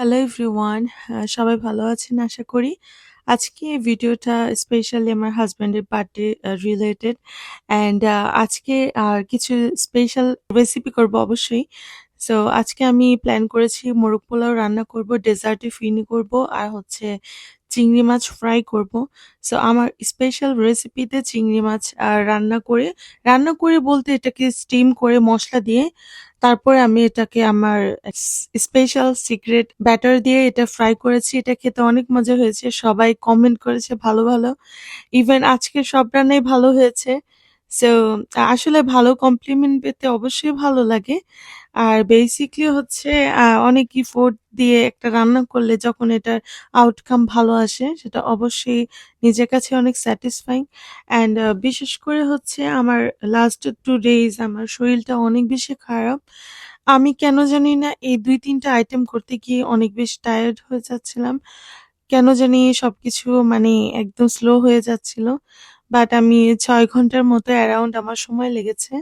Hello everyone সবাই ভালো আছেন, আশা করি। আজকে ভিডিওটা স্পেশালি আমার হাজব্যান্ডের বার্থডে রিলেটেড অ্যান্ড আজকে আর কিছু স্পেশাল রেসিপি করব অবশ্যই। সো আজকে আমি প্ল্যান করেছি মোরগ পোলাও রান্না করব ডেজার্টে ফিনি করব, আর হচ্ছে চিংড়ি মাছ ফ্রাই করব। সো আমার স্পেশাল রেসিপিতে চিংড়ি মাছ রান্না করে রান্না করে বলতে এটাকে স্টিম করে মশলা দিয়ে তারপরে আমি এটাকে আমার স্পেশাল সিক্রেট ব্যাটার দিয়ে এটা ফ্রাই করেছি। এটা খেতে অনেক মজা হয়েছে। সবাই কমেন্ট করেছে ভালো ভালো। ইভেন আজকে সব রান্নাই ভালো হয়েছে। সো আসলে ভালো কমপ্লিমেন্ট পেতে অবশ্যই ভালো লাগে। আর বেসিকলি হচ্ছে অনেক ইফোর্ট দিয়ে একটা রান্না করলে যখন এটার আউটকাম ভালো আসে, সেটা অবশ্যই নিজের কাছে অনেক স্যাটিসফাইং অ্যান্ড বিশেষ করে হচ্ছে আমার লাস্ট টু ডেজ আমার শরীরটা অনেক বেশি খারাপ। আমি কেন জানি না এই দুই তিনটা আইটেম করতে গিয়ে অনেক বেশি টায়ার্ড হয়ে যাচ্ছিলাম। কেন জানি সবকিছু মানে একদম স্লো হয়ে যাচ্ছিল। বাট আমি ছয় ঘণ্টার মতো অ্যারাউন্ড আমার সময় লেগেছে।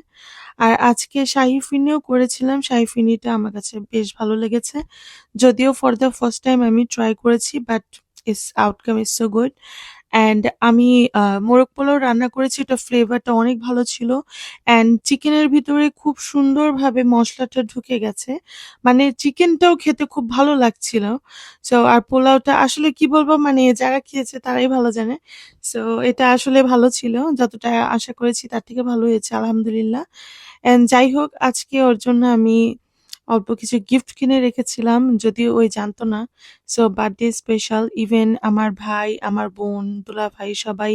আর আজকে শাহি ফিনিও করেছিলাম। শাহি ফিনিটা আমার কাছে বেশ ভালো লেগেছে। যদিও ফর দ্য ফার্স্ট টাইম আমি ট্রাই করেছি but is outcome is so good and আমি মোরগ পোলাও রান্না করেছি ওটা ফ্লেভারটা অনেক ভালো ছিল। অ্যান্ড চিকেনের ভিতরে খুব সুন্দরভাবে মশলাটা ঢুকে গেছে। মানে চিকেনটাও খেতে খুব ভালো লাগছিল। সো আর পোলাওটা আসলে কি বলব মানে যারা খেয়েছে তারাই ভালো জানে। সো এটা আসলে ভালো ছিল। যতটা আশা করেছি তার থেকে ভালো হয়েছে, আলহামদুলিল্লাহ। এন্ড যাই হোক, আজকে ওর জন্য আমি অল্প কিছু গিফট কিনে রেখেছিলাম, যদিও ওই জানতো না। সো বার্থডে স্পেশাল ইভেন আমার ভাই, আমার বোন দুলা ভাই সবাই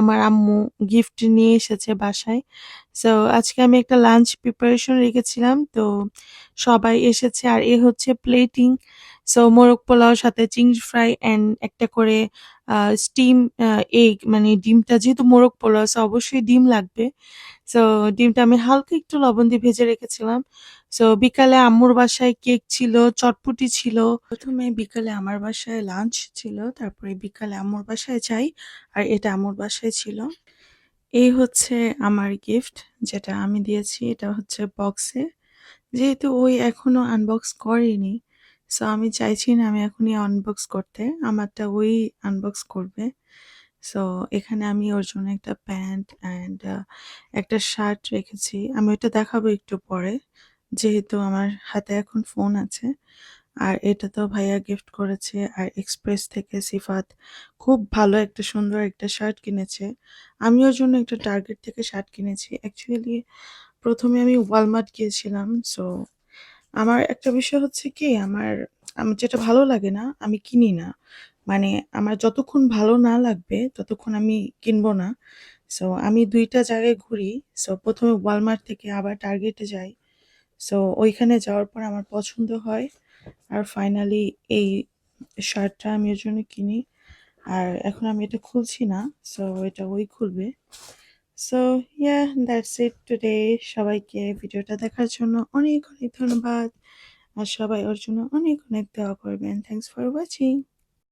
আমার আম্মু গিফট নিয়ে এসেছে বাসায়। সো আজকে আমি একটা লাঞ্চ প্রিপারেশন রেখেছিলাম, তো সবাই এসেছে আর এ হচ্ছে প্লেটিং সো মোরগ পোলাওর সাথে চিংড়ি ফ্রাই অ্যান্ড একটা করে স্টিম এগ মানে ডিমটা যেহেতু মোরগ পোলাও সো অবশ্যই ডিম লাগবে। সো ডিমটা আমি হালকা একটু লবণ দিয়ে ভেজে রেখেছিলাম। সো বিকালে আম্মুর বাসায় কেক ছিল, চটপটি ছিল। প্রথমে বিকালে আমার বাসায় লাঞ্চ ছিল, তারপরে বিকালে আম্মুর বাসায় যাই, আর এটা আম্মুর বাসায় ছিল। এই হচ্ছে আমার গিফট যেটা আমি দিয়েছি, এটা হচ্ছে বক্সে যেহেতু ওই এখনও আনবক্স করেনি সো আমি চাইছি না আমি এখনই আনবক্স করতে, আমারটা ওই আনবক্স করবে। সো এখানে আমি ওর জন্য একটা প্যান্ট অ্যান্ড একটা শার্ট রেখেছি। আমি ওটা দেখাবো একটু পরে। যেহেতু আমার হাতে এখন ফোন আছে, আর এটা তো ভাইয়া গিফট করেছে, আর এক্সপ্রেস থেকে সিফাত খুব ভালো একটা সুন্দর একটা শার্ট কিনেছে। আমি ওর জন্য একটা টার্গেট থেকে শার্ট কিনেছি। অ্যাকচুয়ালি প্রথমে আমি ওয়ালমার্ট গিয়েছিলাম সো আমার একটা বিষয় হচ্ছে কি, আমার আমার যেটা ভালো লাগে না, আমি কিনি না। মানে আমার যতক্ষণ ভালো না লাগবে, ততক্ষণ আমি কিনবো না। সো আমি দুইটা জায়গায় ঘুরি সো প্রথমে ওয়ালমার্ট থেকে আবার টার্গেটে যাই। সো ওইখানে যাওয়ার পর আমার পছন্দ হয়। আর ফাইনালি এই শার্টটা আমি এর জন্য কিনি। আর এখন আমি এটা খুলছি না সো এটা ওই খুলবে। So yeah that's it today সবাইকে ভিডিওটা দেখার জন্য অনেক অনেক ধন্যবাদ। আর সবাই ওর জন্য অনেক অনেক দেওয়া করবেন। Thanks for watching